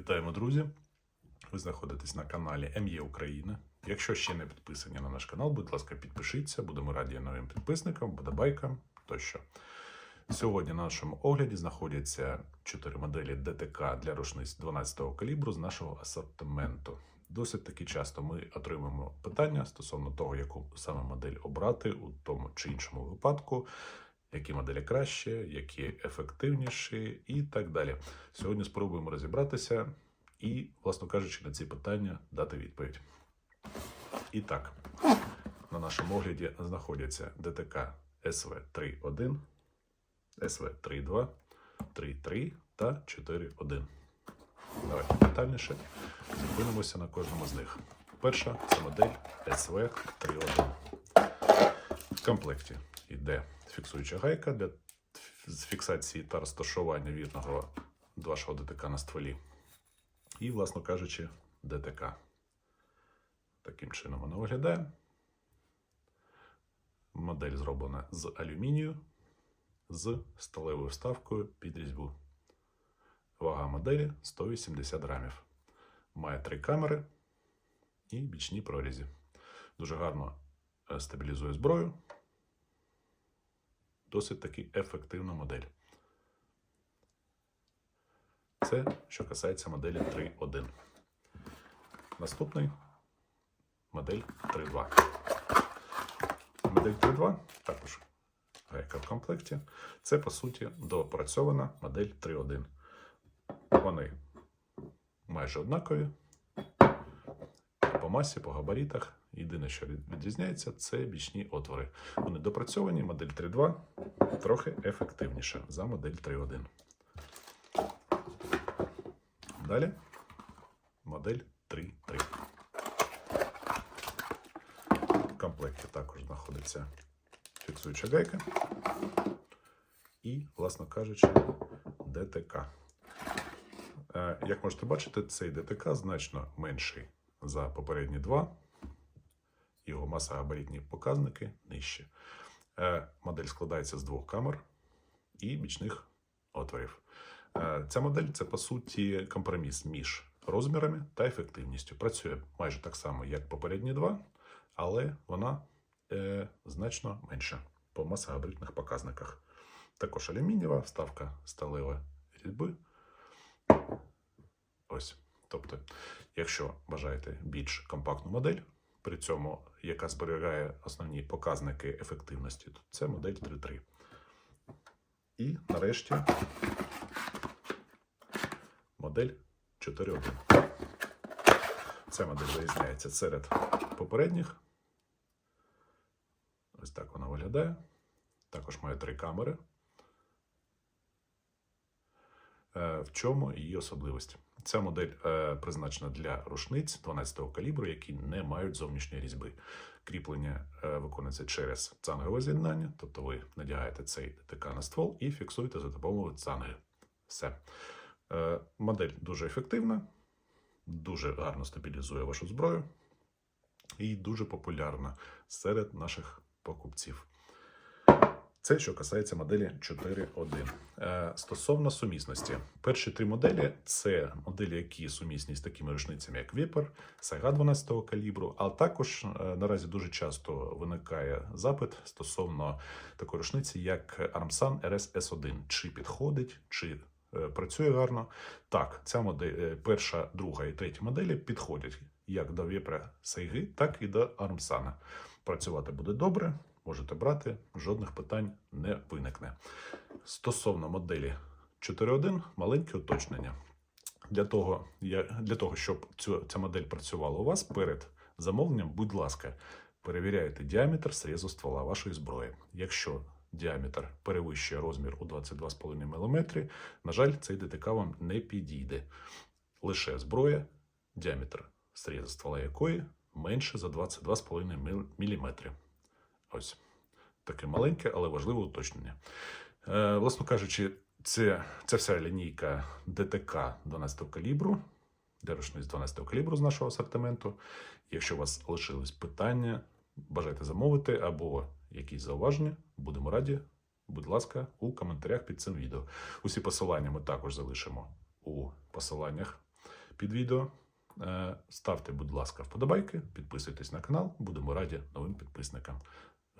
Вітаємо, друзі! Ви знаходитесь на каналі МЄ Україна. Якщо ще не підписані на наш канал, будь ласка, підпишіться. Будемо раді новим підписникам, подобайкам тощо. Сьогодні на нашому огляді знаходяться чотири моделі ДТК для рушниць 12-го калібру з нашого асортименту. Досить таки часто ми отримуємо питання стосовно того, яку саме модель обрати у тому чи іншому випадку, які моделі краще, які ефективніші і так далі. Сьогодні спробуємо розібратися і, власно кажучи, на ці питання дати відповідь. І так, на нашому огляді знаходяться ДТК СВ-3.1, СВ-3.2, 3.3 та 4.1. Давайте детальніше зупинимося на кожному з них. Перша це модель СВ-3.1. В комплекті йде фіксуюча гайка для фіксації та розташування вірного вашого ДТК на стволі. І, власно кажучи, ДТК. Таким чином воно виглядає. Модель зроблена з алюмінію з сталевою вставкою під різьбу. Вага моделі 180 грамів. Має три камери і бічні прорізі. Дуже гарно е, стабілізує зброю. Досить таки ефективна модель. Це що касається моделі 3.1. Наступний модель 3.2. Модель 3.2 також гайка в комплекті. Це, по суті, доопрацьована модель 3.1. Вони майже однакові. По масі, по габаритах. Єдине, що відрізняється, це бічні отвори. Вони допрацьовані, модель 3.2 трохи ефективніша за модель 3.1. Далі модель 3.3. В комплекті також знаходиться фіксуюча гайка і, власно кажучи, ДТК. Е, Як можете бачити, цей ДТК значно менший за попередні два. Його масогабаритні показники нижче. Е, Модель складається з двох камер і бічних отворів. Е, Ця модель це по суті компроміс між розмірами та ефективністю. Працює майже так само, як попередні два, але вона е, значно менша по масогабаритних показниках. Також алюмінієва вставка сталевої різьби. Ось. Тобто, якщо бажаєте більш компактну модель, при цьому яка зберігає основні показники ефективності, це модель 3.3. І нарешті модель 4.1. Ця модель вирізняється серед попередніх. Ось так вона виглядає. Також має три камери. Е, В чому її особливість? Ця модель е, призначена для рушниць 12-го калібру, які не мають зовнішньої різьби. Кріплення е, виконується через цангове з'єднання, тобто ви надягаєте цей ДТК на ствол і фіксуєте за допомогою цанги. Все. Е, модель дуже ефективна, дуже гарно стабілізує вашу зброю і дуже популярна серед наших покупців. Це що касається моделі 4.1. Е, Стосовно сумісності, перші три моделі це моделі, які сумісні з такими рушницями, як Viper, Сайга 12-го калібру, а також е, наразі дуже часто виникає запит стосовно такої рушниці, як Armsan RS S1. Чи підходить, чи е, працює гарно. Так, ця модель, перша, друга і третя моделі підходять як до Viper Сайги, так і до Armsan. Працювати буде добре, можете брати, жодних питань не виникне. Стосовно моделі 4.1, маленьке уточнення. Для того, для того щоб цю, ця модель працювала у вас перед замовленням, будь ласка, перевіряйте діаметр срізу ствола вашої зброї. Якщо діаметр перевищує розмір у 22,5 мм, на жаль, цей ДТК вам не підійде. Лише зброя, діаметр срізу ствола якої менше за 22,5 мм. Ось таке маленьке, але важливе уточнення. Е, власно кажучи, це, це вся лінійка ДТК 12 калібру, для рушниць 12 калібру з нашого асортименту. Якщо у вас лишились питання, бажаєте замовити або якісь зауваження, будемо раді. Будь ласка, у коментарях під цим відео. Усі посилання ми також залишимо у посиланнях під відео. Е, Ставте, будь ласка, вподобайки, підписуйтесь на канал. Будемо раді новим підписникам.